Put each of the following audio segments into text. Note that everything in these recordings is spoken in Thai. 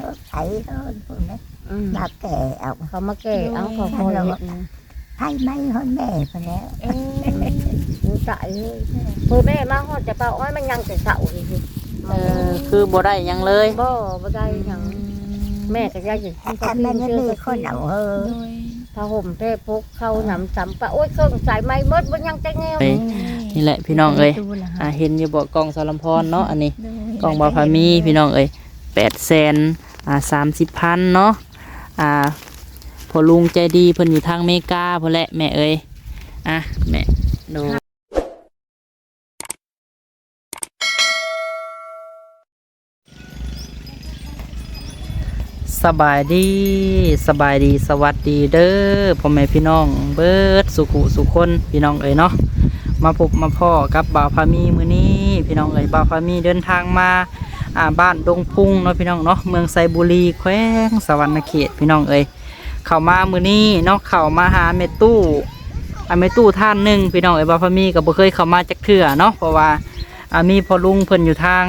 เถอะไถเถอะพวกนี้อืมดับแก่เอาเขามาแก้เอาเขาคอยเฮ็ดนะให้ไม่คนแม่ไปแล้วเออรู้ใจเลยพ่อแม่มาฮอดจะเป่าอ้อยมันยังแต่เสาเลยสิเออคือบ่ได้หยังเลยบ่บ่ได้หยังแม่ก็ยากจะกิแต่มันยังมีคนเอาเออโดยผ้าห่มเพพกเข้าหนำสำปะโอ้ยเครื่องสายไม้หมดบ่ยังแต่แนวไปนี่แหละพี่น้องเอ้ยอ่าเห็นอยู่บ่กล้องสลัมพรเนาะอันนี้ โดยกล้องบาพามีพี่น้องเอ้ยแปดแสน อ่าสามสิบพันเนาะอ่าพอลุงใจดีเพิ่นอยู่ทางเมกาพุ่นแหละแม่เอ้ยอะแม่ดูสบายดีสบายดีสวัสดีเด้อพ่อแม่พี่น้อง เบิดสุขุสุคนพี่น้องเอ้ยเนาะมาพบมาพ่อกับบ่าวพามีมือนี้ พี่น้องเอ้ยบ่าวพามีเดินทางมา บ้านดงพุงเนาะพี่น้องเนาะเมืองไซบุรีแขวงสวรรณเขตพี่น้องเอ้ยเข้ามามือนี้เนาะเข้ามาหาเมตู้อ่าเมตู้ท่านหนึ่งพี่น้องเอ้ยบาพามีกับบ่เคยเข้ามาจักเทื่อเนาะเพราะว่าอามีพอลุงเพิ่นอยู่ทาง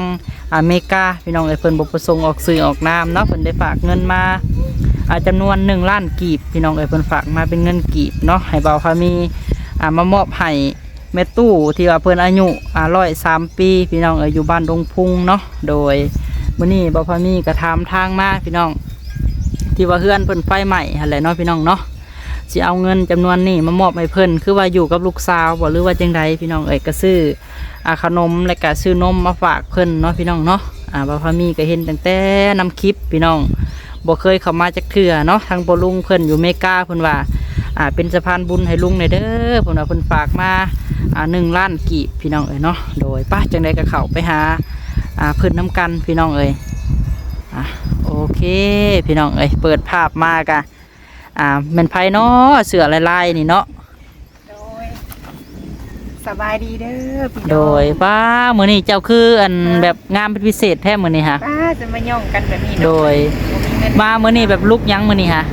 อเมริกาพี่น้องเอ้ยเพิ่นบ่ประสงค์ออกสื่อออกนามเนาะเพิ่นได้ฝากเงินมาอาจำนวนหนึ่งล้านกีบพี่น้องเอ้ยเพิ่นฝากมาเป็นเงินกีบเนาะให้บาพามีอ่ามามอบให้ เมตู้ที่ว่าเพิ่นอายุอ่าร้อยสามปี พี่น้องเอ้ยอยู่บ้านดงพุงเนาะโดยมื่อนี้บ่พอมีกระทำทางมาพี่น้อง ที่ว่าเฮือนเพิ่นไฟใหม่หั่นแหละเนาะพี่น้องเนาะสิเอาเงินจำนวนนี้มามอบให้เพิ่นคือว่าอยู่กับลูกสาวบ่หรือว่าจังใดพี่น้องเอ้ยก็ซื้ออาขนมและก็ซื้อนมมาฝากเพิ่นเนาะพี่น้องเนาะอ่าบ่พอมีก็เห็นตั้งแต่นำคลิปพี่น้องบ่เคยเข้ามาจักเทื่อเนาะทางบ่ลุงเพิ่นอยู่เมกาเพิ่นว่าอ่าเป็นสะพานบุญให้ลุงหน่อยเด้อเพิ่นว่าเพิ่นฝากมา อ่า1ล้านกีบพี่น้องเอ้ยเนาะโดยป้าจังใดก็เข้าไปหาอ่าเพิ่นน้ำกันพี่น้องเอ้ยอะโอเค พี่น้องเอ้ยเปิดภาพมากะอ่าแมันไผเนาะเสือลายๆนี่เนาะโดยสบายดีเด้อพี่โดน้องยป้ามื้อนี้เจ้าคืออันแบบงามเป็นพิเศษแท้มื้อนี้ฮะป้าจะมาย่องกันแบบนี้โดเนาะยบ่มีเงินมามื้อนี้แบบลุกยังมื้อนี้ฮะ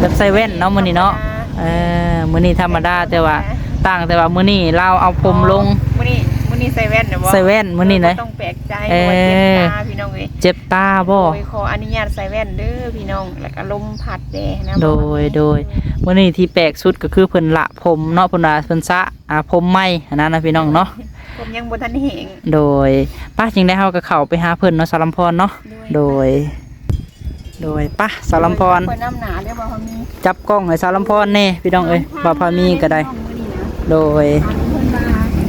แบบใส่แว่นเนาะมื้อนี้เนาะเออมื้อนี้ธรรมดาแต่ว่า ต่างแต่ว่ามื้อนี้เราเอาผมลง มื้อนี้มื้อนี้ใส่แว่นเด้อบ่ใส่แว่นมื้อนี้เลยบ่ต้องแปลกใจเออว่าเจ็บตาพี่น้องเอ้ยเจ็บตาบ่โดยขออนุญาตใส่แว่นเด้อพี่น้องแล้วก็ลมพัดแดนะโดยโดยมื้อนี้ที่แปลกสุดก็คือเพิ่นละผมเนาะเพิ่นว่าเพิ่นสระอ่าผมไหมอันนั้นนะพี่น้องเนาะผมยังบ่ทันเห็นโดยป้าจึงได้เฮากับเขาไปหาเพิ่นเนาะสารัมพรเนาะโดย โดยป้าสารัมพรคนน้ำหนาเด้อบ่พอมีจับกล้องให้สารัมพรแน่พี่น้องเอ้ยบ่าพามีก็ได้มื้อนี้นะ โดยอันนี้เพิ่นว่ามี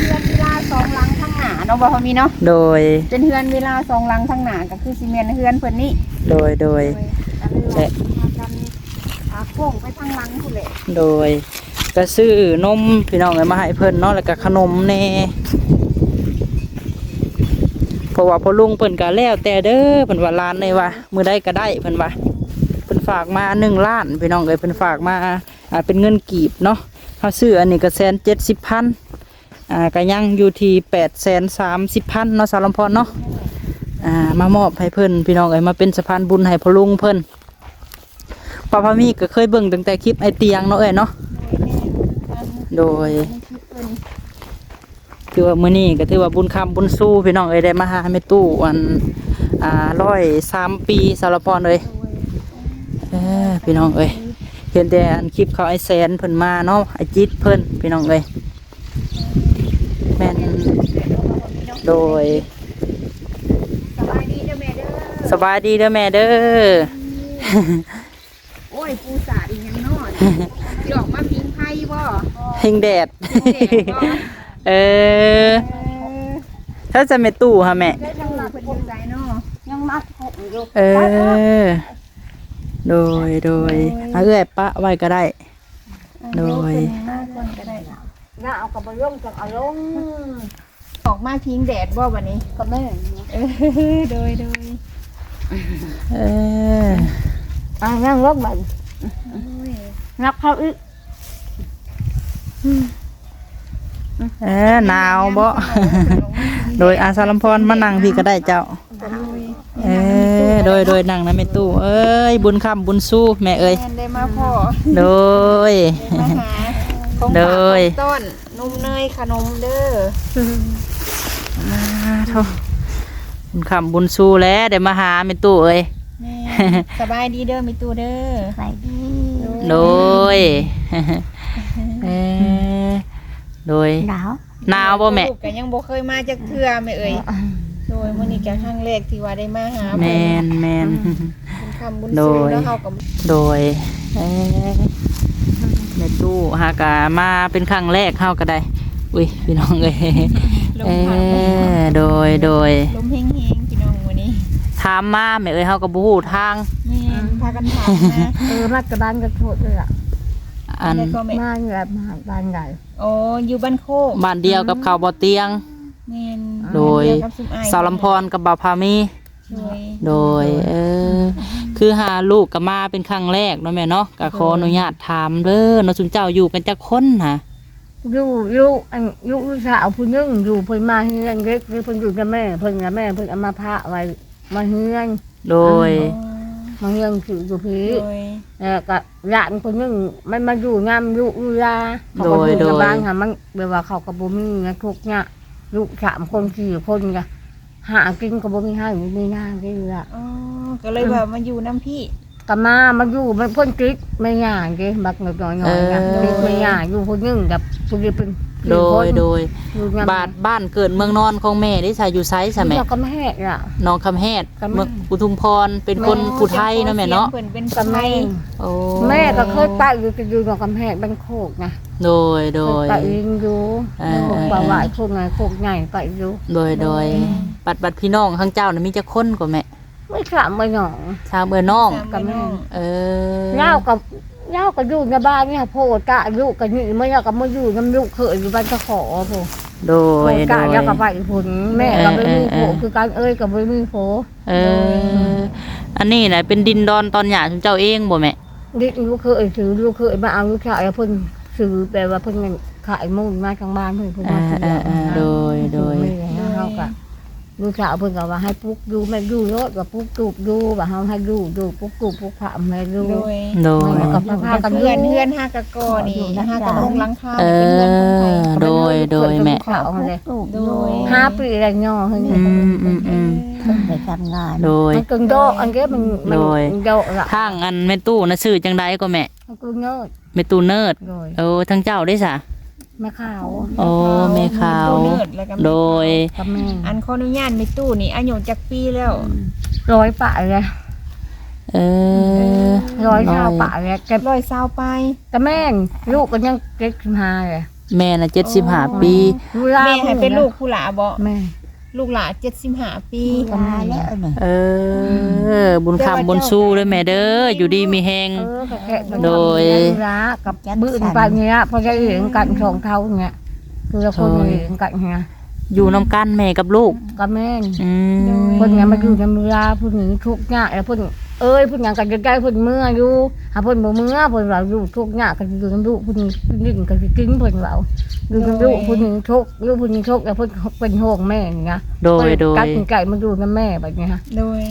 เรือนเวลาสองหลังข้างหน้าเนาะบ่พอมีเนาะโดย เป็นเฮือนเวลาสองหลังข้างหน้าก็คือซีเมนต์เฮือนเพิ่นนี่โดยโดยโดยกันอาโค้งไปทางหลังพุ่นแหละโดยก็ซื้อนมพี่น้องเอ้ยมาให้เพิ่นเนาะแล้วก็ขนมแน่เพราะว่าพ่อลุงเพิ่นก็แล้วแต่เด้อเพิ่นว่าร้านเลยว่ามื้อใดก็ได้เพิ่นว่าเพิ่นฝากมา1ล้านพี่น้องเอ้ยเพิ่นฝากมาอ่าเป็นเงินกีบเนาะ เฮาซื้ออันนี้ก็แสนเจ็ดสิบพันอ่าก็ยังอยู่ที่แปดแสนสามสิบพันเนาะสารมพรเนาะอ่ามามอบให้เพิ่นพี่น้องเอ้ยมาเป็นสะพานบุญให้พ่อลุงเพิ่นป้าพามีก็เคยเบิ่งตั้งแต่คลิปไอเตียงเนาะเอ้ยเนาะโดยคือว่ามื้อนี้ก็ถือว่าบุญคำบุญสู้พี่น้องเอ้ยได้มาหาแม่ตู้อันอ่าร้อยสามปีสารพรเลยเออพี่น้องเอ้ย เห็นแต่อันคลิปเขาไอแสนเพิ่นมาเนาะไอจิตเพิ่นพี่น้องเอ้ยแม่นโดยสบายดีเด้อแม่เด้อสบายดีเด้อแม่เด้อโอ้ยปูสาดอีหยังนอนดอกมาพิงไพ่บ่เฮงแดดแดดบ่เออถ้าจะไม่ตู้ฮะแม่ได้จังหวะเพิ่นอยู่ใจเนาะยังมัดหกอยู่เออ โดยโดยเอาเอื้อยปะไว้ก็ได้ โดย มาคนก็ได้น่าเอากระบะลงจากเอาลงออกมาพิงแดดบ่บัดนี้ ก็แม่เออโดยโดยเอออ่านั่งรถมันนับเข้าอึเออหนาวบ่โดยอาสาลัมพรมานั่งพี่ก็ได้เจ้าเออ โดยโดยนั่งนะแม่ตู้เอ้ยบุญคำบุญสู้แม่เอ้ยแม่นได้มาพ่อโดยได้มาหาของโดฝากยของต้นนมเนยขนมเด้ออ่าโถ่บุญคำบุญสู้แล้วได้มาหาแม่ตู้เอ้ยแม่สบายดีเด้อมีตู้เด้อไปดีโดยเอ่อโดยหนาวหนาวบ่แม่ลูกก็ยังบ่เคยมาจักเทื่อแม่เอ้ย โดยมื้อนี้ก็ครั้งแรกที่ว่าได้มาหาแมนแมนบุญคำบุญโดสูยแล้วเฮาก็โดยเอ่อแม่ตู้หากามาเป็นครั้งแรกเข้าก็ได้ อุ้ยพี่น้องเอ้ยลเอมพัดอโดยโดยลมแห้งๆพี่น้องมื้อนี้ถามมาแม่เอ้ยเฮาก็บ่ฮู้ทางแม่นพากันถามมาเออมาจากบ้านกระโทษเลยล่ะอันแล้วก็แม่มาแบบมาบ้านใหญ่โอ้อยู่บ้านโคกบ้านเดียวกับเขาบ่เตียง แม่นโดย เวกับซุมอ้ายสาวลำพรกับบ่าวพามี โดยโดยเออคือหาลูกก็มาเป็นครั้งแรกเนาะแม่เนาะก็ขออนุญาตถามเด้อเนาะสุนเจ้าอยู่กันจักคนนะอยู่อยู่อันอยู่ลูกสาวผู้หนึงอยู่เพิ่นมาเฮือนเล็กหรือเพิ่นอยู่กับแม่เพิ่นกับแม่เพิ่นเอามาพระไว้มาเฮือนโดย มาเฮือนคืออยู่พี่โดยแล้วก็หลานคนหนึงมันมาอยู่งามลูกอยู่ยาเขาก็อยู่โดย กับโดยบ้านค่ะมันแบบว่าเขาก็บ่มีเงินทุกเนี่ย ลูกสามคนสี่คนก็หากินก็บ่มีให้บ่มีหน้ากินละอ๋อก็เลยว่ามาอยู่น้ำพี่ก็มามาอยู่มันเพิ่นติดไม่ย่างเด้บักน้อยๆๆนะติดไม่ย่างอยู่คนหนึงกับผู้ที่เป็นสี่ โดคยนโดยอยู่งามบ้านบ้านเกิดเมืองนอนของแม่ได้ใส่อยู่ไซส์ใช่ไหมเราก็ไม่แหกอะน้องคำแฮดคำแฮดเมืองอุทุมพรเป็นคนผู้ไทยเนาะแม่เนาะเพิ่นเป็นกับไทแม่ยโอ้แม่ก็เคยไปอยู่จะอยู่กับกำแพงบันโคกนะโดยโดยไปเองอยู่เออโคกปลาหวายโคกไงโคกใหญ่ไปอยู่โดยโดยบัดบัดพี่น้องข้างเจ้าน่ะมีจักคนกว่าแม่ไม่ขามไปหนองชาวเมืองน้องกับแม่เออเล่ากับ เล่ากับอยู่ในบ้านเนี่ยโพดกะลูกกับนี่เมื่อกับมาอยู่น้ำลูกเคยอยู่บ้านตะขอโพโดโพยดโดกะยแล้วกับไปผลแม่กับไม่มีโพเออเออ คือการเอ้ยกับไม่มีโพเออ อันนี้น่ะเป็นดินดอนตอนหยาของเจ้าเองบ่แม่ดิลูกเคยซื้อลูกเคยมาเอาลูกชายแล้วเพิ่นซื้อแปลว่าเพิ่นขายมูลมาทางบ้านเพิ่นเพิ่นมาซื้อเออเออเออโดยโดยไม่ได้เฮาก็ ลูกสาวเพิ่นก็ว่าให้ปลูกดูแม่ดูรถว่าปลูกตูบดูว่าเฮาให้ดูดูปลูกตูบปลูกผักแม่ดูโดยโดยแล้วก็พาพากันเพื่อนเพื่อนห้ากะกอนี่ห้ากะลงหลังคาเอนี่เป็นเพื่อนคนไทยอโดยโดยแม่ขาวเลยลูกโดโดยยห้าปีอะไรเนาะเฮ้ยอืมอืมอืมเพิ่งไปทำงานโดย มันกึ่งโดอกอันเนี้ยมันมันโดย โดอกละทางอันแม่ตู้น่ะชื่อจังไดก็แม่มันกึ่งเนิดแม่ตู้เนิร์ดโดยโอ้ทั้งเจ้าได้ซะ แม่ขาวโอ้แม่ขาวเนิร์ดแล้วก็โดย กับแม่อันขออนุญาตในตู้นี่อายุจักปีแล้วร้อยป่าเลยเออร้อยเท้าป่าเลยแกร้อยสาวไปแต่แม่งลูกก็ยังเก็กขึ้นมาเลยแม่น่ะ75 ปีดูแลแม่ให้เป็นลูกผู้หลาบ่แม่ ลูกหลา75ปีลาแล้วนี่เออ บุญคำบุญสู้เด้อแม่เด้ออยู่ดีมีแฮงเออก็แกะมันโดยดูแลกับบื้นไปเนี้ยพอจะเห็นกันสองเท่าเนี้ยคือเราคนเห็นกันเนี้ยอยู่นำกันแม่กับลูกกับแม่งอืมคนเนี้ยมาอยู่ในเมืองผู้หญิงทุกข์ยากแล้วผู้เอ้ยผู้หญิงกันจะได้ผู้เมื่ออยู่หาผู้บ่เมื่อผู้เราอยู่ทุกข์ยากกันอยู่น้ำลูกผู้หญิงผู้หญิงกันจะกินผู้เรา อยู่น้ำลูกผู้หญิงทุกข์ลูกผู้หญิงทุกข์แล้วผู้เป็นห่วงแม่อย่างเงี้ยโดยโดย กัดไก่มาดูน้ำแม่แบบนี้ฮะโดย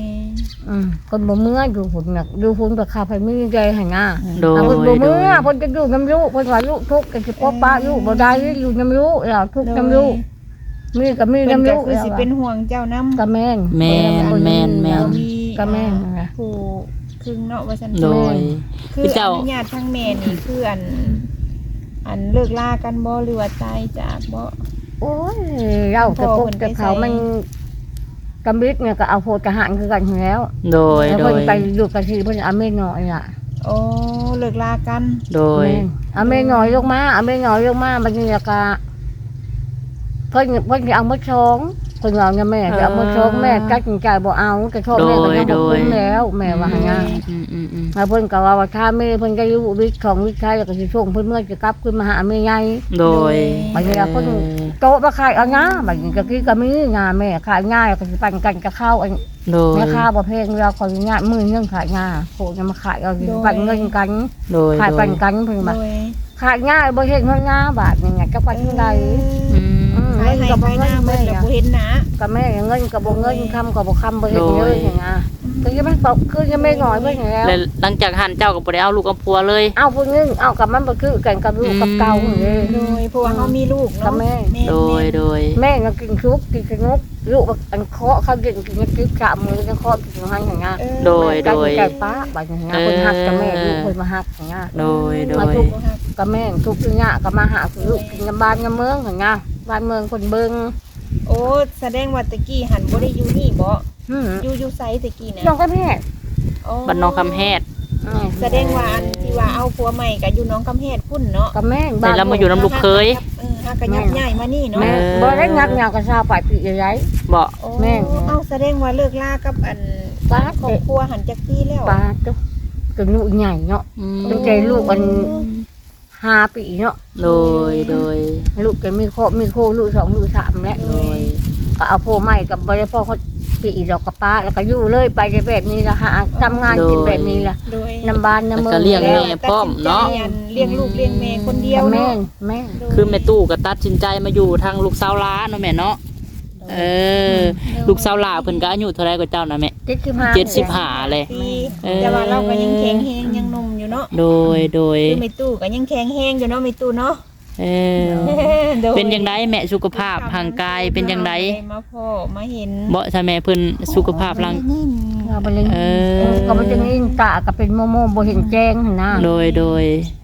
อืมคนบ่เมื่ออยู่หุ่นน่ะดูหุ่นกับข้าวไปมีใจหันหน้าโดยเอาคนโดบ่ยเมื่อคนจะอยู่น้ำลูกคนว่าลูกทุกข์ก็สิปกป้าลูกบ่ได้อยู่น้ำลูกแล้วทุกข์น้ำลูกมีก็มีเพิ่นน้ำก็ลูกคือสิเป็นห่วงเจ้านํก็แม่น แม่นแม่นแม่นมีก็แม่นนะ ผู้ครึ่งเนาะว่าซั่นโดย คือเจ้า อนุญาตทั้งแม่นี่คืออัน อันเลิกลากันบ่หรือว่าตายจากบ่โอ้ยเราจะพบกับเขามันกำบิดเนี่ยก็เอาโพดกระหันคือกันอยู่แล้ว โดยแล้วโดเพิ่นยไปอยู่กับที่เพิ่นเอาเมน้อยอะโอ้เลิกลากัน โดยแม่นเอาเมน้อยลงมาเอาเมน้อยลงมาบัดนี้ก็เพิ่นเพิ่นสิเอามาชอง เพิ่นเอาเนี่ยแม่จะเอามาชองแม่กัดใจบ่เอาก็ชอบแม่ก็ยังบ่คุ้มแล้วแม่ว่าหั่นนะอืมอืมอืมแล้วเพิ่นก็ว่าว่าถ้าแม่เพิ่นก็อยู่วิทย์ของวิทย์ชายแล้วก็สิส่งเพิ่นเมื่อจะกลับขึ้นมาหาแม่ใหญ่โดยบัดนี้เราก็ดูโตะมาขายเอาหน้าบัดนี้ก็คือก็มีงานแม่ขายง่ายก็สิปั่นกันกับข้าวอันโดยแม่ค้าบ่แพงเราของ่ายมือเรื่องขายง่ายโคจะมาขายเอาสิปั่นเงินกันโดยขายโดปั่ยนกันเพิ่นโดว่ายขายง่ายบ่เฮ็ดเงินง่ายบาทนี่ไงก็ปั่นได้อืม อืมขายให้ขายหน้าเบิ่งแล้วบ่เห็นหนะก็แม่เงินก็บ่เงินคำก็บ่คำบ่เฮ็ดเงินอย่างเงี้ยก็ยังไม่ตกคือยังไม่น้อยเพิ่นแล้วแล้วหลังจากหันเจ้าก็บ่ได้เอาลูกกับผัวเลย เอาผู้นึงเอากับมันบ่คือกันกับลูกกับเก่าเลยโดยเพราะว่าเขามีลูกกับเนาะแม่โดยโดยแม่ก็กินซุปกินขนมลูกอันเคาะเขาเดินกินกึกกะมือกันเคาะกินหันอย่างเงี้ยเออโดยโดยไก่ป้าบางอย่างเงี้ยคนหักกับแม่ลูกคนมาหักอย่างเงี้ยโดยโดมายทุกกับแม่ทุกอย่างเงี้ยก็มาหาลูกกินกับบ้านกับเมืองอย่างเงี้ย บ้านเมืองคนเบิ่งโอ้แสดงว่าตะกี้หันบ่ได้อยู่นี่บ่อืมอยู่อยู่ไสตะกี้นะน้องก็แม่โอ้บ้านน้องคำแฮดแสดงว่าอันที่ว่าเอาผัวใหม่ก็อยู่น้องกำแพงพุ่นเนาะกับแม่แต่เรามาอยู่น้ำลูกเคย เออหากระยับย้ายมานี่เนาะแม่บ่ได้งับยางกระซาไปปีใหญ่ บ่โอ้แม่ง เอาแสดงว่าเลิกลากับอันป้าครอบครัวหันจักปีแล้วป้าตุ๊กตัวลูกใหญ่เนาะอืมตั้งใจลูกอัน ห้าปีเนาะโดยโดยลูกแกมีโคมีโคลูกสองลูกสามแล้วโดยก็เอาโพใหม่กับบริพ่อเขาปีดอกกับป้าแล้วก็อยู่เลยไปในแบบนี้ละหาทำงานกินแบบนี้ละโดยน้ำบ้านน้ำเมืองแล้วก็เลี้ยงแม่แล้วพร้อมเนาะตัดสิใจอัเลี้ยงลูกเลี้ยงแม่คนเดียวแม่เนาะแม่คือแม่ตู้ก็ตัดสินใจมาอยู่ทางลูกสาวหล้าเนาะแม่เนาะเออ ลูกสาวหลาเพิ่นก็อายุเท่าไรกว่าเจ้านะแม่เจ็ดสิบห้าเจ็ดสิบห้าเลยปีเออแต่ว่าเราก็ยังแข็งแรงยังหนุ่มอยู่ เนาะโดยโดยคือไม่ตู้ก็ยังแข็งแรงอยู่เนาะไม่ตู้เนาะเออโดยเป็นยังไงแม่สุขภาพร่างกายเป็นยังไงมาพ่อมาเห็นบ่ถ้าแม่เพิ่นสุขภาพร่างนี่เราไปเลยเออก็มันจะนี่ตาก็เป็นโมโมโบเห็นแจ้งหั่นนะโดยโดย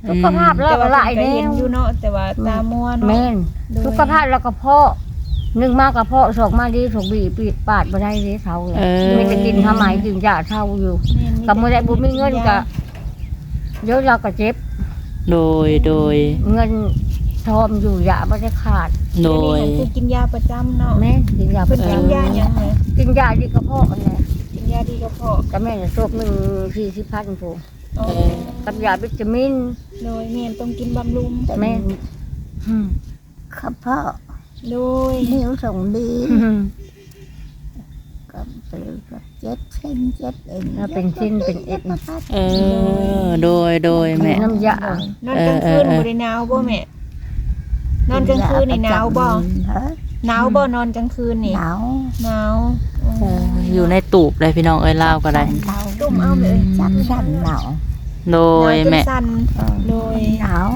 สุขภาพอืมเราก็หลายก็แล้เห็นวอยู่เนาะแต่ว่าตามัวเนาะแม่นโดยสุขภาพเราก็เพาะหนึ่งมากกับเพาะสองมาดีถูกบีปีดปาดบ่ได้เลยเท่าเลยเออไม่จะกินทำไมกินยาเท่าอยู่แม่นกับมื่อได้บุมีเงินก็ เดี๋ยวเราก็เจ็บ โดยโดย เงินทอมอยู่ยาไม่ได้ขาดโดยเดี๋วนี้คือกินยาประจำเนาะแม่กินยาเพิ่นประกินจำยาหยังไงกินยาดีกระเพาะอันนี้กินยาดีก็พอกับแม่จะซบหนึ่งสี่สิบพันผูอ๋อกับยาวิตามินโดยแม่นต้องกินบำรุงแม่อืมข้าเพาะโดยนิ้วส่งดี อืมก็ปลือกับเจ็ดเส้นเจ็ดเอ็นแล้วเป็นชิ้นเป็นเอ็ดมาพัดเออ โดยโดยแม่ น้ำยานอนกลางคืนบ่ได้หนาวบ่แม่นอนกลางคืนนี่หนาวบ่ฮะหนาวบ่นอนกลางคืนนี่หนาวหนาวเอออยู่ในตูบเลยพี่น้องเอ้ยลาวก็ได้ หนาวตุ่มเอาไปเลยจับสั่นหนาวโดยแม่สั่นเออโดยหนาว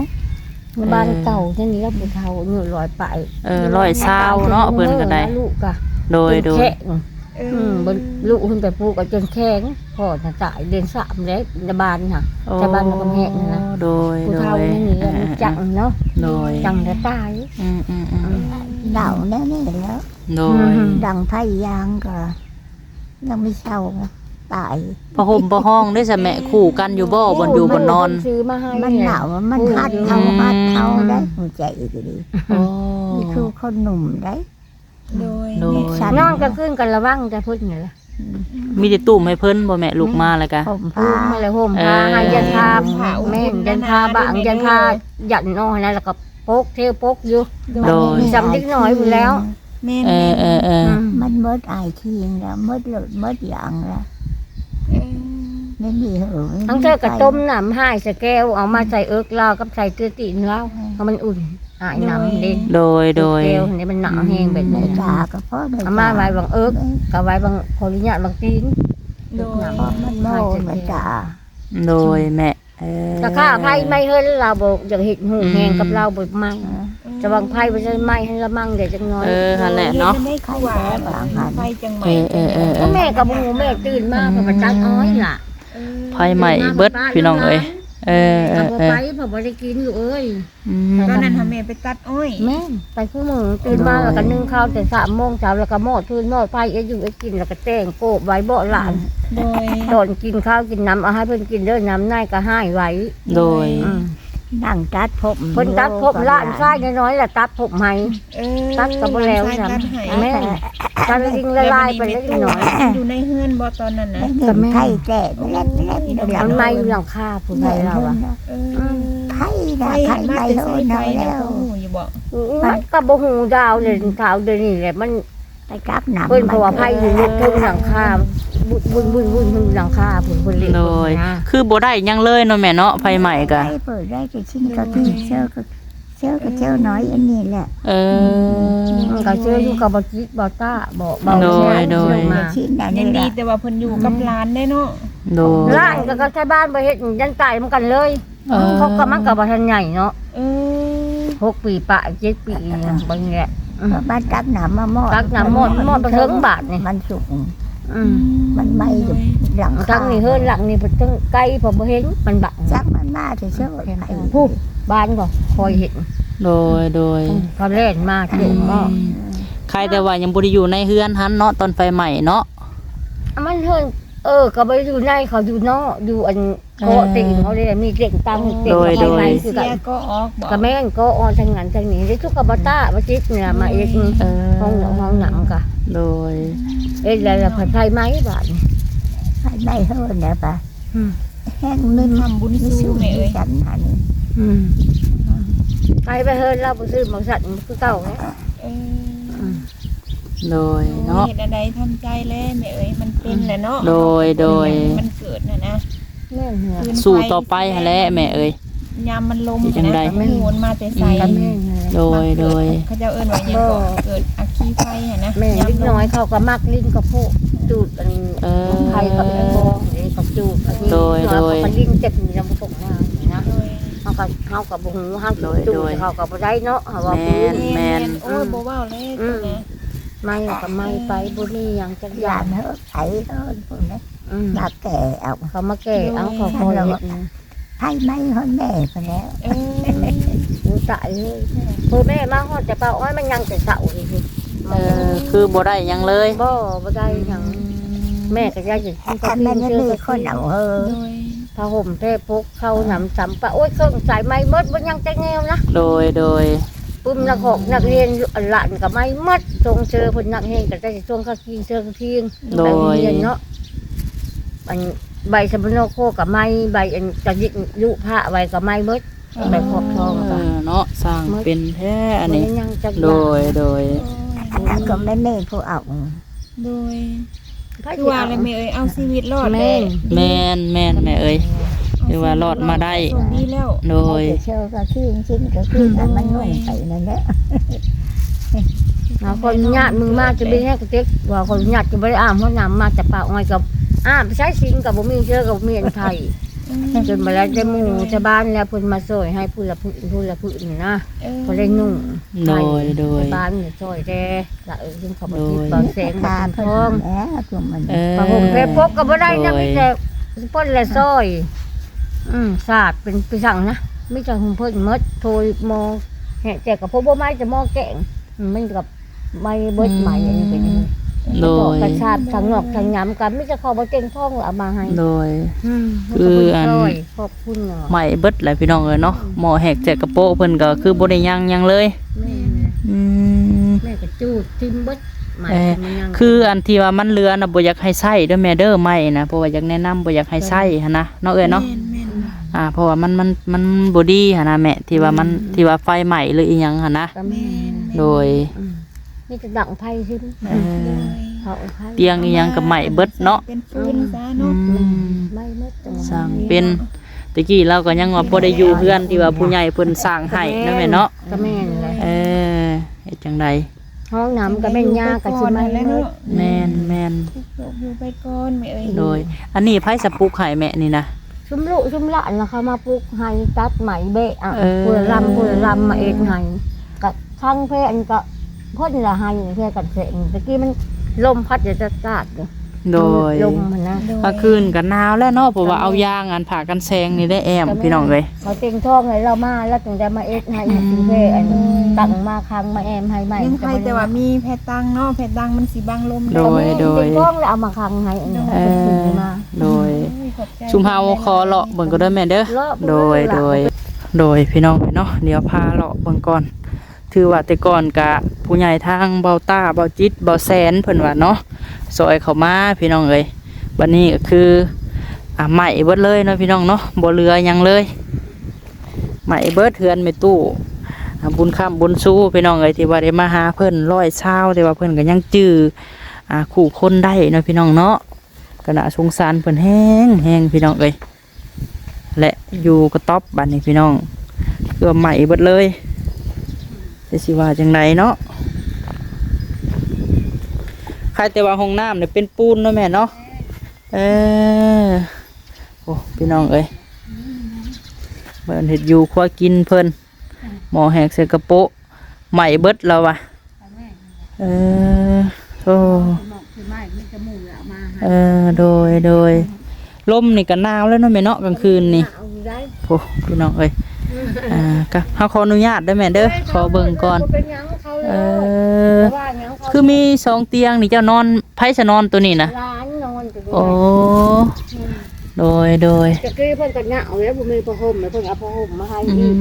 บ้านเก่าที่นี้ก็เป็นเท่าอยู่ลอยไปเออร้อยเศร้าเนาะเพิ่นก็ได้ ลูกก็โดยโดยแข็งเออืมบนลูกขึ้นไปปลูกก็จนแข็งพ่อจะตายเดือนสามแล้วในบ้านค่ะแต่บ้านมันก็แห้งนะโดยผู้โดเฒ่ายนี่นี่มันจังเนาะโดยจังจะตายอืมอืมอืมหนาวแน่ๆแล้ว โดยอืมดังไผ่ยางก็ ยังไม่เช่าตาย พระห่มพระห้องได้สแม่คู่กันอยู่บ่บนอยู่บนนอน ซื้อมาให้ มันหนาวมันพัดเขาพัดเขาได้หัวใจก็ดีโอ้ นี่คือคนหนุ่มได้ โดยโดยสั่นอนก็ขึ้นกันระวังจะพูดอย่างไรมีแต่ตุ่มให้เพิ่นบ่แม่ลูกมาแล้วกะผมพูผ้าดมาเลยห่มเอผ้าอให้ยันทาผ้าแม่นยันทาบางยันทาหยันนอนนะแล้วก็ปกเทวปกอยู่โดยจำเล็กน้อยอยู่แล้วแม่นเออเออเออมันมดไอายทีงแล้วมดหลุดมดอย่างแล้วเออไม่มีเหอะทั้งเธอกระต้มน้ำให้ใส่แก้วเอามาใส่เอิกเรากับใส่เตื้อตีนเราเพราะมันอุ่น หายน้ำเด่นโดยโดยแก้วนี่มันหนาแห้งแบบในนี้ตาก็เพราะในเอามาไว้บางเอิกก็ไว้บางพอลิญาตบางตีนโดยเพราะมันโม่ในตาโดยแม่เออแต่ข้าไพ่ไม่เฮิรเราบอกอยากเห็นหูแหงกับเราบอกมั่งจะวางไพ่ไปจะไม่ให้ละมั่งเดี๋ยวจังน้อยเออหั่นแหละเนาะได้คือว่าไฟจังไหมเออเออเออเออแม่กับหูแม่ตื่นมากกับประจักอ้อยล่ะไผใหม่เบิดพี่น้องเอ้ย เออเอเอาอเออไปพอบ่ได้กินอยู่เอ้ยอืมตอนนั้นทำแม่ไปตัดอ้อยแม่ไปคู่มือตื่นมาแล้วก็นึ่งข้าวแต่สามโมงเช้าแล้วก็หม้อทืนหม้อไฟเอ้ยอยู่เอ้ยกินแล้วก็แต่งโกบไว้เบาะหลานโดยตอนกินข้าวกินน้ำเอาให้เพิ่นกินเด้อน้ำในก็ให้ไว้โดย อืม นั่งตัดผมเพิ่นตัดผมล้านชายน้อยๆแหละตัดผมให้ เออตัดกับบ่แล้วใช่จ้ะตัดให้แม่ตัดลิงละลายไปเล็กน้อยอยู่ในเฮือนบ่ตอนนั้นนะเงินไผ่แก่แลบแลบมันไม่อยู่หลังคาผู้ใดเราอะเออไผ่ไฟนะไผ่มาไผ่แต่โหใส่นไฟเอาแล้แล้ววหูอยู่บ่มันก็บ่ฮู้ดาวเลยเท้าเดี๋ยวนี้แหละมันไปกลับหนำเพิ่นเพราะว่าไผอยู่ลึกทึงหลังคา บุญบุญบุญบุญบุญหลังคาเพิ่นเพิ่นเล่นโดยนะคือบ่ได้หยังเลยเนาะแม่เนาะไผใหม่กะไผ่เปิดได้ก็ชิ้นก็ที่เชื่อก็เชื่อก็เชื่อน้อยอันนี้แหละเออ มันก็เชื่ออยู่กับบ่จิตบ่ตาบ่เบาโดยแช่โดย เชื่อมาชิ้นอันยันี้งแหดีละแต่ว่าเพิ่นอยู่กับร้านได้เนาะโดย ร้านก็ก็ใช้บ้านบ่เฮ็ดยันตายเหมือนกันเลยเออ เขาก็มันก็บ่ทันใหญ่เนาะเออหกปีปะเจ็ดปีเนี่ยบางแหละเพราะบ้านตักน้ำมาหมอดตักน้ำหมอดหมอดไปเทิงบาทนี่ มันสุก อืมมันไหม้อยู่หลังทั้งนี่เฮิรนหลังนี่เพิ่นทั้งไกลพอบ่เห็นมันบังจักมันมาเฉยๆไปผู้บ้านก็คอยเห็นโดยโดยเขาเล่นมาเก่งก็ใครแต่ว่ายังบ่ได้อยู่ในเฮือนหันเนาะตอนไฟใหม่เนาะมันเฮิรนเออ ก็ไปอยู่ในเขาอยู่นอกอยู่อันโกะติ่งเขาเลยมีเก่งตังเก่งกับไปคือเสีกันยก็ออกบอกก็แม่นก็ออนทางนั้นทางนี้ได้ทุกกบต้ามาจิตเนี่ยมาเองเออห้องหนังห้องหนังกะโดย เอ้ยแล้วผัดไทยไหมบาทให้ได้เท่าเนี่ยปะอืมแห้งนึ่งทำบุญสู้แม่เอ้ยกันหันอืมไปไปเฮิรนเราไปซื้อหมังสัตว์คือเก่าไงเออโดยเนาะเหตุใดทำใจแล้วแม่เอ้ยมันเป็นแหละเนาะโดยโดยมันเกิดน่ะนะแม่เนี่ยคืนสู้ต่อไปหั่นแหละแม่เอ้ย ยามมันลมสิจังใด นะมันโหนมาแต่ใส่ก็แม่เนี่ยโดยโดย เขาเจ้าเอิ้นว่าหยังก็เกิดอัคคีไฟหั่นนะแม่ยามลิ้นลน้มอยเขาก็มักลิ้นกับพวกจูดอันเออไทยกับไอ้บองนี่กับจูดอันนี้โดยโดย เขาก็ลิ้นเจ็บมีลำพงมานะ โดยเขาก็เขากับบุงเขาโดจูยดโดยเขากับบ่ได้เนาะเขาว่าแม่นแม่นโอ้ยบ่เว้าเลยอืมนะไม่ก็ไม่ไปบุนี่ยังจักอยอาย่างเถอะไถเถอะพวกนี้อืมมาแก่เอาเขามาแก้เอาเขาคอยเห็น ให้ไม่เขาแม่ไปแล้วเออหนูตายเลยพ่อแม่มาฮอดแต่เป่าอ้อยมันยังแต่เสาอีกทีเออคือบ่ได้หยังเลยบ่บ่ได้หยังแม่ก็ยายจะกินถ้าแม่ยังมีคนเอาเออโดยผ้าห่มเทพกเข้าหนำสำปะโอ้ยเครื่องสายไม้มดมันยังจะแนวนะ โดยโดยปุ่มนักหกนักเรียนหลานกับไม้มดทรงเจอผลนักเฮงก็ได้ทรงข้ากินเจอข้ากินโดยเรียนเนาะอัน ใบสมโนโคกับไม้ใบอันกระยิกยุผ้าไว้กับไม้มดใบขอบทองเอกับอเนาะสร้างเป็นแท้อันนี้มันยังจะโดยโดยแล้วก็ไม่แม่ผู้เอาโดยพระคือว่าอะไรแม่เอ้ยเอาชีวิตรอดแม่ได้แม่นแม่นแม่เอ้ยคือว่ารอดมาได้โชคดีแล้วโดยเชื่อก็ขี้ชิ้นก็ขี้แต่มันนุ่งไปนั่นแหละเอาคนญาติมึงมาจะไปแค่กระเต็กว่าคนญาติจะไปอ้ามเพราะน้ำมาจากป่าอ้อยกับ อ้ามไปใช้สิงกับบุมีเชื้อกับบุมีอันไทยจนมาแล้วได้หมู่ชาวบ้านแล้วเพิ่นมาช่วยให้ผู้ละผู้ผู้ละผู้นี่นะเออเขาได้นุ่งโดยโดยชาวบ้านเนี่ยช่วยแด่ละเออซึ่งเขาบ่โดคิดยบางแสงตาบางเพิ่ทองนแล้วก็มันเออปะผมเพพกก็บ่ได้นะโดยมีแต่เพิ่นละช่วยอืมศาสตร์เป็นไปสั่งนะไม่จังเพิ่นหมดโทยมองแหะแต่กับพวกบ่ไม้จะมองแกงอืมมันกับไม้เบิดไม้อันนี้เป็นอย่างนี้ โดยกระชาบทางนอกทางย้ำกันไม่จะขอบ่เต็งท้องเอามาให้โดยอืมคืออันขบคุณช่วยขอบคุณเนาะใหม่เบิดแหละพี่น้องเอ้ยเนาะหมอแหกแจกกระโปรงเพิ่นก็คือบ่ได้ยังหยังเลยแม่อืมแม่ก็จูดทิมเบิดหมายเอ่อมันยังคืออันที่ว่ามันเหลือน่ะบ่อยากให้ใช้เด้อแม่เด้อไม่นะเพราะว่าอยากแนะนำบ่อยากให้ใช้หั่นนะเนาะเอ้ยเนาะแม่แม่นอ่าเพราะว่ามันมันมันบ่ดีหั่นนะแม่ที่ว่ามันที่ว่าไฟไหม้หรืออีหยังหั่นนะก็แม่โดยอื มนี่จะดังไพ่ซิมเออเขาเอาไพ่เตียงอีหยังก็ไหม้เบิดเนาะเป็นฟืนซะอืเนาะมไม่เมื่อจังหวะสร้างเป็นตะกี้เราก็ยังว่าบ่ได้อยู่เพื่อนที่ว่าผู้ใหญ่เพิ่นสร้างให้เนาะแม่เนาะก็แม่นเลยเออเฮ็ดจังไดห้องน้ำก็แม่นยาก็สิไม่แล้วเมื่อเนาะแม่นแม่นอยู่ไปก่อนแม่เอ้ยโดย อันนี้ไผสปลูกให้แม่นี่นะ ชุมลุชุมหลานนะคะมาปลูกให้ตัดไหมเบะอะเออ ผู้ละลำผู้ละลำมาเองให้ก็ข้างเพอันก็ พ่นละให้เพื่อกันเสร็จตะกี้มันลมพัดจะจะจาดอยู่โดยลมมันนะกลางคืนก็หนาวแล้วเนาะเพราะว่าเอายางอันผ่ากันแซงนี่ได้แอมพี่น้องเอ้ยเขาเต็งท้องให้เรามาแล้วถึงได้มาเอ็ดให้สีเพอันตั้งมาครั้งมาแอมให้ใหม่ยังใครแต่ว่ามีแพตังเนาะแพตังมันสิบังลมโดยโดยเต็งท้องแล้วเอามาครั้งให้อันนี้เอเป็นอสีมาโดยขอบใจชุมเฮาคอเลาะเบิ่งก็เด้อแม่เด้อเลาะโดยโดยโดยพี่น้องเนาะเดี๋ยวพาเลาะเบิ่งก่อน ถือว่าแต่ก่อนกะผู้ใหญ่ทางเบาตาเบาจิตเบาแสนเพิ่นว่าเนาะซอยเข้ามาพี่น้องเอ้ยบัดนี้ก็คืออ่าใหม่เบิดเลยเนาะพี่น้องเนาะบ่เหลือยังเลยใหม่เบิดเทือนไม่ตู้บุญค้ำบุญสู้พี่น้องเอ้ยที่ว่าได้มาหาเพิ่นร้อยเช้าแต่ว่าเพิ่นก็ยังจื้ออ่าขู่คนได้เนาะพี่น้องเนาะก็น่าสงสารเพิ่นแฮงแฮงพี่น้องเอ้ยและอยู่กระต๊อบบัดนี้พี่น้องคือว่าใหม่เบิดเลย จะสิว่าจังไดเนาะใครแต่ว่าห้องน้ำเนี่ยเป็นปูนเนาะแม่เนาะเออโอ้พี่น้องเอ้ยเพิ่นเห็ดอยู่ครัวกินเพิ่นหมอแหกใส่กระโปะใหม่เบิดแล้ววะเออโอ้เออโดยโดยลมนี่ก็หนาวแล้วเนาะแม่เนาะกลางคืนนี่โอ้พี่น้องเอ้ย อ่าก็เฮาขออนุญาตได้อแม่เด้อขอเบิ่งก่อน เป็นหยังเขาเอเลยอว่าหยังเขาคือมีสองเตียงนี่เจ้านอนไผจะนอนตัวนี้นะร้านนอนอยู่โอ้โดยโดยตะกี้เพิ่นก็เหงาแล้วบ่มีผ้าห่มแล้วเพิ่นเอาผ้าห่มมาให้อือีก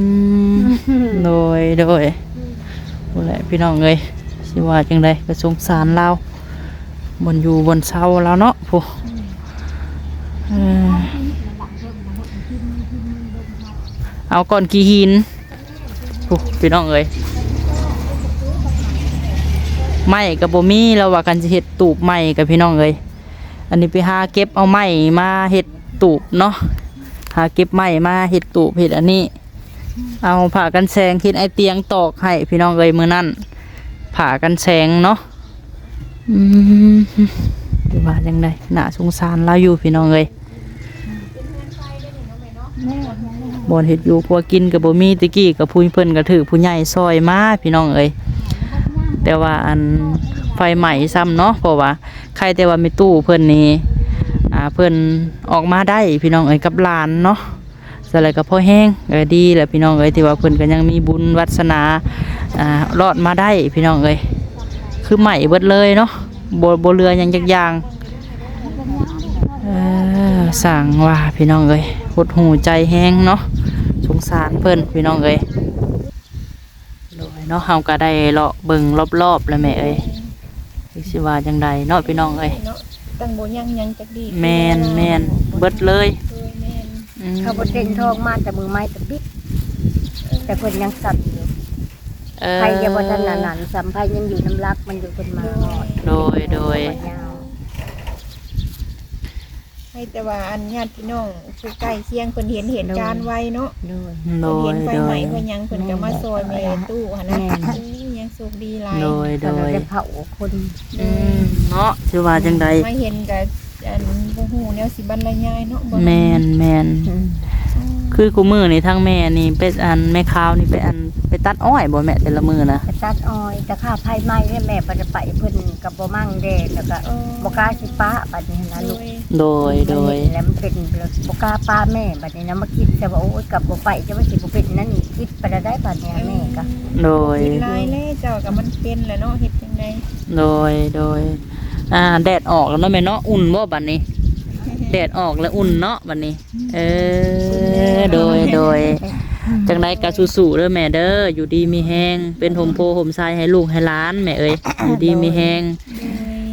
มโดยโดยบ่แหละพี่น้องเอ้ยสิว่าจังไดก็สงสารเราบนอยู่บนเสาแล้วเนาะผู้เออ เอาก่อนกี่หินพี่น้องเอ้ยไม้กับบมีเราว่ากันสิเฮ็ดตูบไม้กับพี่น้องเอ้ยอันนี้ไปหาเก็บเอาไม้มาเฮ็ดตูบเนาะหาเก็บไม้มาเฮ็ดตูบเฮ็ดอันนี้ เอาผ่ากันแสงคิดไอเตียงตอกให้พี่น้องเอ้ยมือนั่นผ่ากันแสงเนาะอืมดูว่าจังไดน่าสงสารเราอยู่พี่น้องเอ้ย บอนเห็ดอยู่ครัวกินกับบ่มีตะกี้กับผู้เพิ่นก็ถือผู้ใหญ่ซอยมาพี่น้องเอ้ยแต่ว่าอันไฟใหม่ซ้ำเนาะเพราะว่าใครแต่ว่ามีตู้เพิ่นนี่อ่าเพิ่นออกมาได้พี่น้องเอ้ยกับหลานเนาะสลายกับพ่อแห้งเออดีแหละพี่น้องเอ้ยที่ว่าเพิ่นก็ยังมีบุญวัสนาอ่ารอดมาได้พี่น้องเอ้ยคือใหม่เบิดเลยเนาะบ่บ่เรือยังจักย่างสั่งว่าพี่น้องเอ้ยหดหูใจแห้งเนาะ งสารเพิ่นพี่น้องเอ้ยโดยเนาะเฮาก็ได้เลาะเบิ่งรอบๆแล้วแม่เอ้ยสิว่าจังใดเนาะพี่น้องเอ้ยเนาะตั้งบ่ยังยังจักดีแม่นแม่นเบิดเลยเออแม่นอืมเขาบ่เต็งทองมาแต่มือไม้ตะบิ๊กแต่เพิ่นยังสั่นอยู่เออไผอย่าบ่ทันนั้นนั้นสัมไผยังอยู่น้ำรักมันอยู่เพิ่นมาฮอดโดยโดยยาว ให้แต่ว่าอันญาติพี่น้องผู้ใกล้เคียงเพิ่นเห็นเหตุการณ์ไว้เนาะโดย โดเพิ่นย เห็นไฟโดไหม้ย เพิ่นยังเพิ่นก็มาซอยแม่ตู้หั่นนะแม่นอู้ยังโชคดีหลายโดย โดเราย จะเผาคนอืมเนาะสิว่าจังใดมาเห็นก็อันบ่ฮู้แนวสิบรรยายเนาะบ่แมนแมนอืม คือกูมือนี่ทั้งแม่นี่ไปอันแม่ข้าวนี่ไปอันไปตัดอ้อยบ่แม่แต่ละมือนะ ไปตัดอ้อยแต่ข้าไผไหม้เนี่ยแม่บ่ได้ไปเพิ่นก็บ่มั่งแดดแล้วก็เออบ่กล้าสิป้าบัดนี้นะโดลูกยโดยโดยแล้วมันเป็นบกล้าป้าแม่บัดนี้นะมาคิดแต่ว่าโอ้ยกลับบ่ไปจะว่าสิบ่เป็นนั่นนี่คิดไปแล้วได้บัดนี้แม่ก็โดย คิดหลายแน่เจ้าก็มันเป็นแหละเนาะเฮ็ดจังได๋โดยโดย อ่า แดดออกแล้วเนาะแม่เนาะอุ่นบ่บัดนี้ แดดออกแล้วอุ่นเนาะบัดนี้ เออ โดยโดยจังไดก็สู้ๆเด้อแม่เด้ออยู่ดีมีแฮงเป็นห่มโพห่มทรายให้ลูกให้หลานแม่เอ้ยอยู่ดีมีแฮง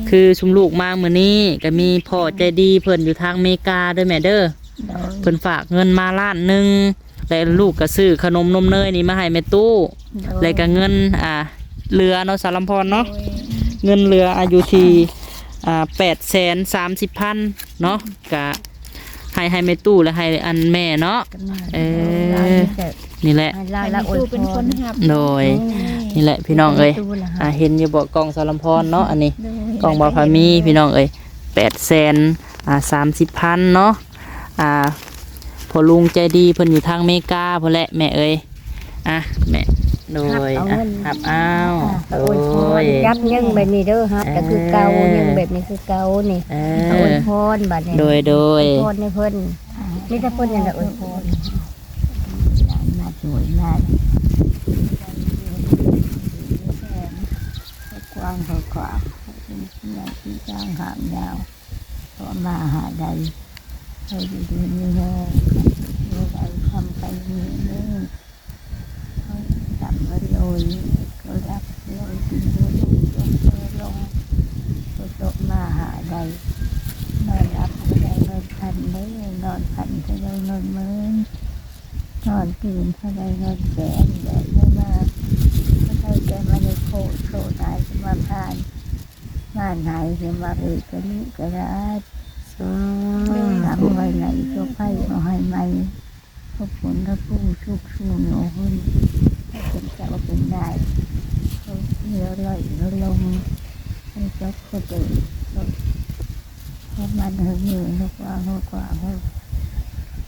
คือชุมลูกมามื้อนี้ก็มีพ่อใจดีเพิ่นอยู่ทางอเมริกาเด้อแม่เด้อเพิ่นฝากเงินมาล้านหนึงแล้วลูกก็ซื้อขนมนมเนยนี่มาให้แม่ตู้แล้วก็เงินอ่าเรือเนาะสารลำพรเนาะเงินเรืออายุที่ อ่า830,000เนาะก็ให้ให้แม่ตู้และให้อันแม่เนาะเออนี่แหละให้ลาลาละละออววยยเป็นคนหับโดยนี่แหละพี่น้องเอ้ยอ่าเห็นอยู่บ่กองสารลำพรเนาะอันนี้กล่องบาพามีพี่น้องเอ้ยแปดแสนอ่าสามสิบพันเนาะอ่าพอลุงใจดีเพิ่นอยู่ทางอเมริกาพอแหละแม่เอ้ยอะแม่ โดยอะหับอ้าวโดโอ้ยพรยยับยังแบบนี้เด้อฮะก็คือเก่ายังแบบนี้คือเก่านี่เอโอ้อยพรบัดนี้โดยโดยอวยพรให้เพิ่นมีแต่เพิ่นนั่นแหละอวยพรมาสวยมากกว้างเขาขวางเป็นงานที่จ้างหางยาวพอมาหาใดให้ดีดีนี่แน่มีใดทำไปนี่เน่เขา จับมาโรยเขารับโรยกินโรยลงลงลงเขาตกมาหาใดนอนรับก็ได้นอนพันได้นอนพันก็ได้นอนหมื่นนอนตื่นเท่าไรนอนแสนแดดไม่มาถ้าใครแกมาในโคตรโคตรตายจะมาผ่านบ้านไหน จะมาเอกกันนี้ก็ได้ทำไว้ไหนก็ไพ่เอาให้ไหมขอบคุณพระผู้ชุกชูหนูหุ่นให้เป็นเจ้าเป็นได้เขาเลี้ยวไหลแล้วลงให้เจ้าก็เดินเขามันเหือเหือลูกว่าลูกว่าเขา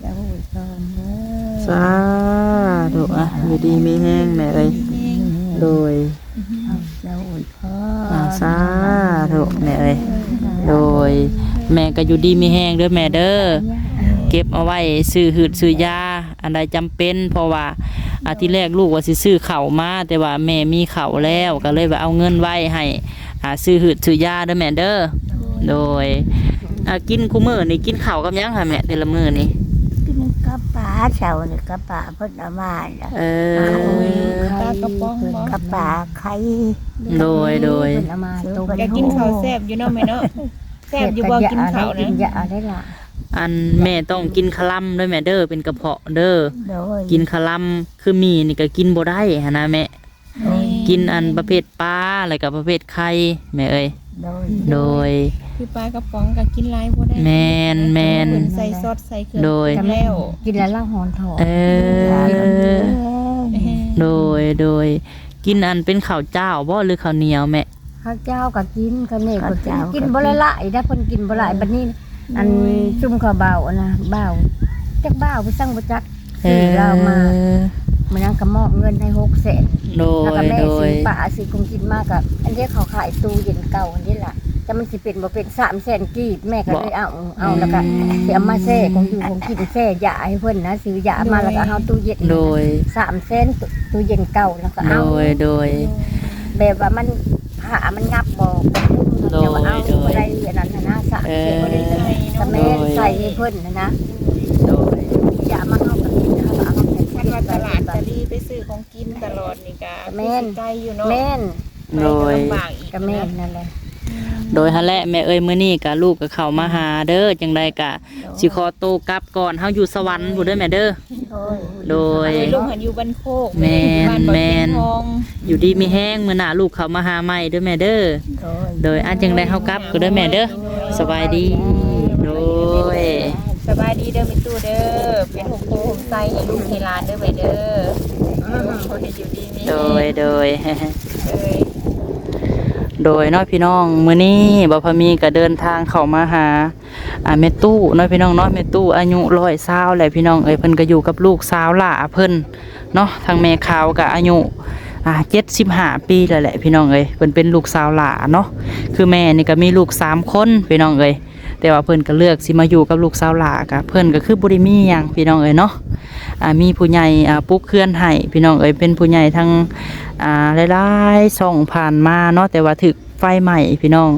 จะหูซอนเด้อสาธุอะอยู่ดีมีแห้งแม่เอ้ยโดยเจ้าอวยพ่ออ่าสาธุแม่เอ้ยโดย แม่ก็อยู่ดีมีแห้งเด้อแม่เด้อเก็บเอาไว้ซื้อหืดซื้อยาอันใดจำเป็นเพราะว่า อาทิแรกลูกว่าสิซื้อข้าวมา แต่ว่าแม่มีข้าวแล้วก็เลยว่าเอาเงินไว้ให้อ่าซื้อหืดซื้อยาเด้อแม่เด้อโดยอ่ากินคู่มื้อนี่กินข้าวกับหยังค่ะแม่แต่ละมื้อนี่กินกับปลาเช้านี่กับปลาเพิ่นเอามาน่ะเออปลากระป๋องบ่กับปลาไข่โดยโดยเพิ่นเอามาต้มแกกินข้าวแซ่บอยู่เนาะแม่เนาะแซ่บอยู่บ่กินข้าวกินะนยาได้ล่ะ อันแม่ต้องกินคลัมด้วยแม่เด้อเป็นกระเพาะเด้อโดยกินคลัมคือมีนี่ก็กินบ่ได้หั้นนะแม่กินอันประเภทปลาอะไรกับประเภทไข่แม่เอ้ยโดยโดย คือปลากระป๋องก็กินหลายบ่ได้แมนแมน เพิ่นใส่ซอสใส่เครื่องโดยปรุงแล้วกินแล้วล่างหอนทองเออเอ้ยโดยโดย กินอันเป็นข้าวเจ้าบ่หรือข้าวเหนียวแม่ ข้าวเจ้าก็กินข้าวเหนียวก็กินกินบ่ละลายได้เพิ่นกินบ่หลายบัดนี้ อันจุ่มข้าวเบาอะนะเบาจักเบาไปสั่งบ่จักเอซื้ออเรามามันยังก็มอบเงินให้6แสนโดแล้วก็ยแม่โดยซื้อปลาซื้อคงกินมากกับอันนี้เขาขายตู้เย็นเก่าอันนี้ล่ะแต่มันสิเป็นบ่เป็น3แสนกีบแม่ก็เลยเอาเอาแล้วก็สิเอามาแช่ของอยู่ของกินแช่ยาให้เพิ่นนะซื้อยามาแล้วก็เอาตู้เย็นโดยสามเส้นตู้เย็นเก่าแล้วก็โดเอายโดยแบบว่ามัน ผ้ามันงับบอกโดยจะมาเอาโดยอะไรอันนั้นนะนะสามเอเส้นอบ่ได้เลยสมัยใส่ให้เพิ่นนะนะโดยอย่ามาเอากับกินนะคะเอากับคันว่าตลาดตะลีไปซื้อของกินตลอดนี่ก็แม่นไกลอยู่เนาะแม่นโดยไปก็ลำบากอีกกับแม่นนั่นแหละ โดยฮะแหละแม่เอ้ยมื้อนี้กะลูกก็เข้ามาหาเด้อจังไดกะสิขอโตวกลับก่อนเฮาอยู่สวรรค์บ่เด้อแม่เด้อโดยโดยไปลูกหันอยู่บ้านโคกแม่นบ้านบ่อแม่น เทียทองอยู่ดีมีแห้งมื้อหน้าลูกเข้ามาหาใหม่เด้อแม่เด้อโดยโดยอาจังได้เฮากลับก็เด้อแม่เด้อสบายดีโดยสบายดีเด้อมิตู้เด้อเป็นหกโตหกไส้ให้ลูกให้หลานเด้อไปเด้ออืมคนให้อยู่ดีมีโดยโดย เอ้ย โดยน้อยพี่น้องมื้อนี้บพมีก็เดินทางเข้ามาหาอ่าแม่ตู้น้อยพี่น้องน้อยแม่ตู้อายุ120แหละพี่น้องเอ้ยเพิ่นก็อยู่กับลูกสาวหล่ะเพิ่นเนาะทางแม่ขาวก็อายุอ่า75ปีแล้วแหละพี่น้องเอ้ยเพิ่นเป็นลูกสาวหล่าเนาะคือแม่นี่ก็มีลูกสามคนพี่น้องเอ้ย แต่ว่าเพิ่นก็เลือกสิมาอยู่กับลูกสาวหลาก็เพิ่นก็คือบ่ได้มีหยังพี่น้องเอ้ยเนาะมีผู้ใหญ่ปลุกเคลื่อนให้พี่น้องเอ้ยเป็นผู้ใหญ่ทางอ่าหลายๆส่องผ่านมาเนาะแต่ว่าถึกไฟใหม่พี่น้อง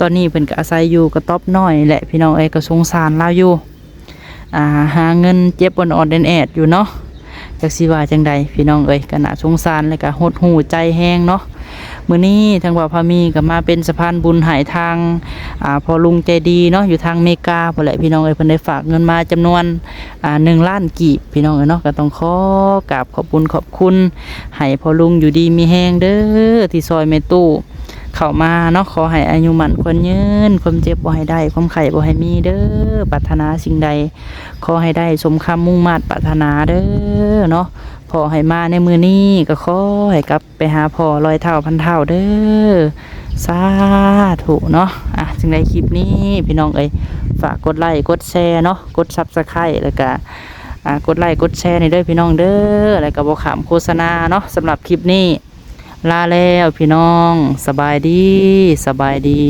ตอนนี้เพิ่นก็อาศัยอยู่กระต๊อบน้อยแหละพี่น้องเอ้ยก็สงสารเราอยู่หาเงินเจ็บอ่อนๆแอดอยู่เนาะจักสิว่าจังใดพี่น้องเอ้ยก็น่าสงสารแล้วก็หดหูใจแห้งเนาะ มื้อนี้ทางว่าพามีก็มาเป็นสะพานบุญหายทางอ่าพอลุงใจดีเนาะอยู่ทางอเมริกาพุ่นแหละพี่น้องเอ้ยเพิ่นได้ฝากเงินมาจำนวนอ่า1ล้านกีบพี่น้องเอ้ยเนาะก็ต้องขอกราบขอบคุณขอบคุณให้พอลุงอยู่ดีมีแห้งเด้อที่ซอยเมตู้เข้ามาเนาะขอให้อายุหมันคนยืนความเจ็บบ่ให้ได้ความไข่บ่ให้มีเด้อปรารถนาสิ่งใด ขอให้ได้สมคำมุ่งมาตรปรารถนาเด้อเนาะ พอให้มาในมือนี้ก็ขอให้กลับไปหาพ่อลอยเท่าพันเท่าเด้อสาธุเนาะอะจึงได้คลิปนี้พี่น้องเอ้ยฝากกดไลค์กดแชร์เนาะกดซับสไครต์แล้วก็อ่ากดไลค์กดแชร์ในเด้อพี่น้องเด้อแล้วก็บอกขามโฆษณาเนาะสำหรับคลิปนี้ลาแล้วพี่น้องสบายดีสบายดี